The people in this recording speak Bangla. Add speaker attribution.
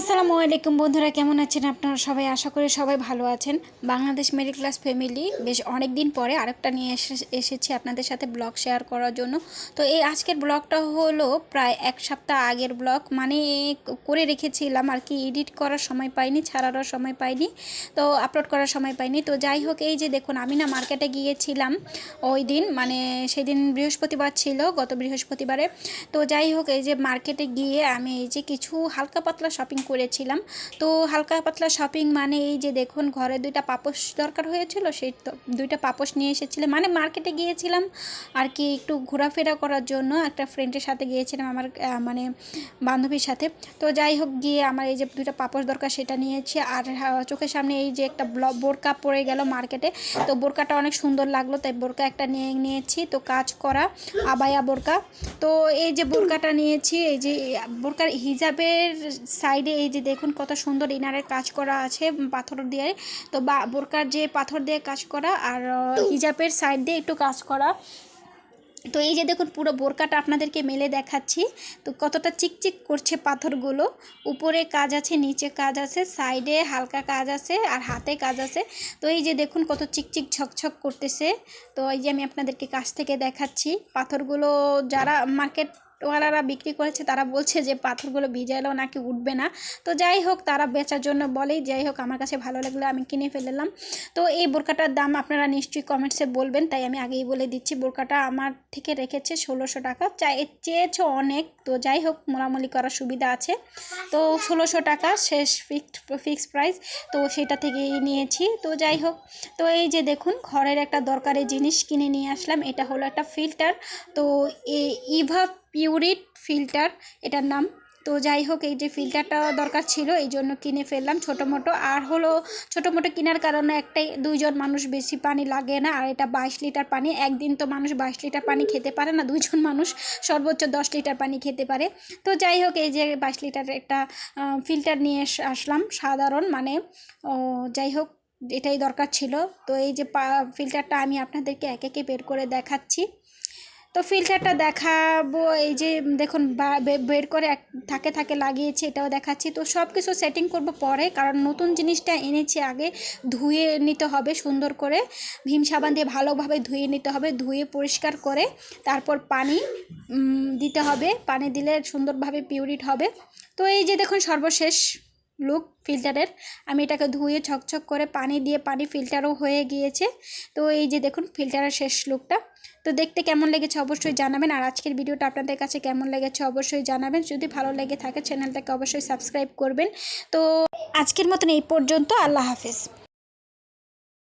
Speaker 1: আসসালামু আলাইকুম বন্ধুরা, কেমন আছেন আপনারা সবাই? আশা করি সবাই ভালো আছেন। বাংলাদেশ মিডিল ক্লাস ফ্যামিলি বেশ অনেক দিন পরে আরেকটা নিয়ে এসে, এসেছি আপনাদের সাথে ব্লগ শেয়ার করার জন্য। তো এই আজকের ব্লগটা হলো প্রায় এক সপ্তাহ আগের ব্লগ মানে করে রেখেছিলাম আর কি। এডিট করার সময় পাইনি, ছাড়ারও সময় পাইনি, তো আপলোড করার সময় পাইনি। তো যাই হোক, এই যে দেখুন, আমি না মার্কেটে গিয়েছিলাম ওই দিন মানে সেদিন বৃহস্পতিবার ছিল, গত বৃহস্পতিবারে। তো যাই হোক, এই যে মার্কেটে গিয়ে আমি এই যে কিছু হালকা পাতলা শপিং করেছিলাম। তো হালকা পাতলা শপিং মানে এই যে দেখুন, ঘরে দুইটা পাপোশ দরকার হয়েছিল, সেই দুইটা পাপোশ নিয়ে এসেছিলাম মানে মার্কেটে গিয়েছিলাম আর কি একটু ঘোরাফেরা করার জন্য। একটা ফ্রেন্ডের সাথে গিয়েছিলাম আমার মানে বান্ধবীর সাথে। তো যাই হোক, গিয়ে আমার এই যে দুইটা পাপোশ দরকার সেটা নিয়েছি। আর চোখের সামনে এই যে একটা বোরকা পড়ে গেল মার্কেটে তো বোরকাটা অনেক সুন্দর লাগল, তাই বোরকা একটা নিয়ে, নিয়েছি। তো কাজ করা, আবায়া বোরকা। তো এই যে বোরকাটা নিয়েছি, এই যে, বোরকার হিজাবের সাইডে এই যে দেখুন কত সুন্দর ইনারের কাজ করা আছে পাথর দিয়ে। তো বা, বোরকার যে পাথর দিয়ে কাজ করা আর হিজাবের সাইড দিয়ে একটু কাজ করা। তো এই যে দেখুন পুরো বোরকাটা আপনাদেরকে মেলে দেখাচ্ছি। তো কতটা চিকচিক করছে পাথরগুলো। উপরে কাজ আছে, নিচে কাজ আছে সাইডে হালকা কাজ আছে আর হাতে কাজ আছে। তো এই যে দেখুন কত চিকচিক ঝকঝক করতেছে। তো এই যে আমি আপনাদেরকে কাছ থেকে দেখাচ্ছি। পাথরগুলো যারা মার্কেট ওয়ালারা বিক্রি করেছে, তারা বলছে যে পাথরগুলো ভিজাইলেও নাকি উঠবে না। তো যাই হোক, তারা বেচার জন্য বলেই যাই হোক, আমার কাছে ভালো লাগলে আমি কিনে ফেললাম। তো এই বোরকাটার দাম আপনারা নিশ্চয়ই কমেন্টসে বলবেন, তাই আমি আগেই বলে দিচ্ছি, বোরকাটা আমার থেকে রেখেছে ষোলোশো টাকা। চাই, চেয়েছো অনেক, তো যাই হোক, মোলামুলি করার সুবিধা আছে। তো ষোলোশো টাকা শেষ ফিক্সড ফিক্স প্রাইস তো সেটা থেকেই নিয়েছি। তো যাই হোক, তো এই যে দেখুন, ঘরের একটা দরকারি জিনিস কিনে নিয়ে আসলাম, এটা হলো একটা ফিল্টার তো ইভা পিউরিট ফিল্টার, এটার নাম। তো যাই হোক, এই যে ফিল্টারটা দরকার ছিল, এই জন্য কিনে ফেললাম ছোটো মোটো। আর হলো, ছোটো মোটো কেনার কারণে একটাই, দুইজন মানুষ বেশি পানি লাগে না, আর এটা বাইশ লিটার পানি। একদিন তো মানুষ বাইশ লিটার পানি খেতে পারে না, দুইজন মানুষ সর্বোচ্চ দশ লিটার পানি খেতে পারে। তো যাই হোক, এই যে বাইশ লিটারের একটা ফিল্টার নিয়ে আসলাম, সাধারণ মানে। যাই হোক, এটাই দরকার ছিল। তো এই যে ফিল্টারটা আমি আপনাদেরকে এক একে বের করে দেখাচ্ছি। তো ফিল্টারটা দেখাবো, এই যে দেখুন বের করে এক, থাকে থাকে লাগিয়েছি, এটাও দেখাচ্ছি। তো সব কিছু সেটিং করব পরে, কারণ নতুন জিনিসটা এনেছি আগে, ধুয়ে নিতে হবে সুন্দর করে। ভীম সাবান দিয়ে ভালোভাবে ধুয়ে নিতে হবে, ধুয়ে পরিষ্কার করে, তারপর পানি দিতে হবে। পানি দিলে সুন্দরভাবে পিউরিট হবে। তো এই যে, দেখুন, সর্বশেষ লুক ফিল্টারের আমি এটাকে ধুয়ে ছকছক করে পানি দিয়ে পানি ফিল্টারও হয়ে গিয়েছে। তো এই যে দেখুন ফিল্টারের শেষ লুকটা তো দেখতে কেমন লেগেছে অবশ্যই জানাবেন। আর আজকের ভিডিওটা আপনাদের কাছে কেমন লেগেছে অবশ্যই জানাবেন। যদি ভালো লেগে থাকে চ্যানেলটাকে অবশ্যই সাবস্ক্রাইব করবেন। তো আজকের মতন এই পর্যন্ত। আল্লাহ হাফেজ।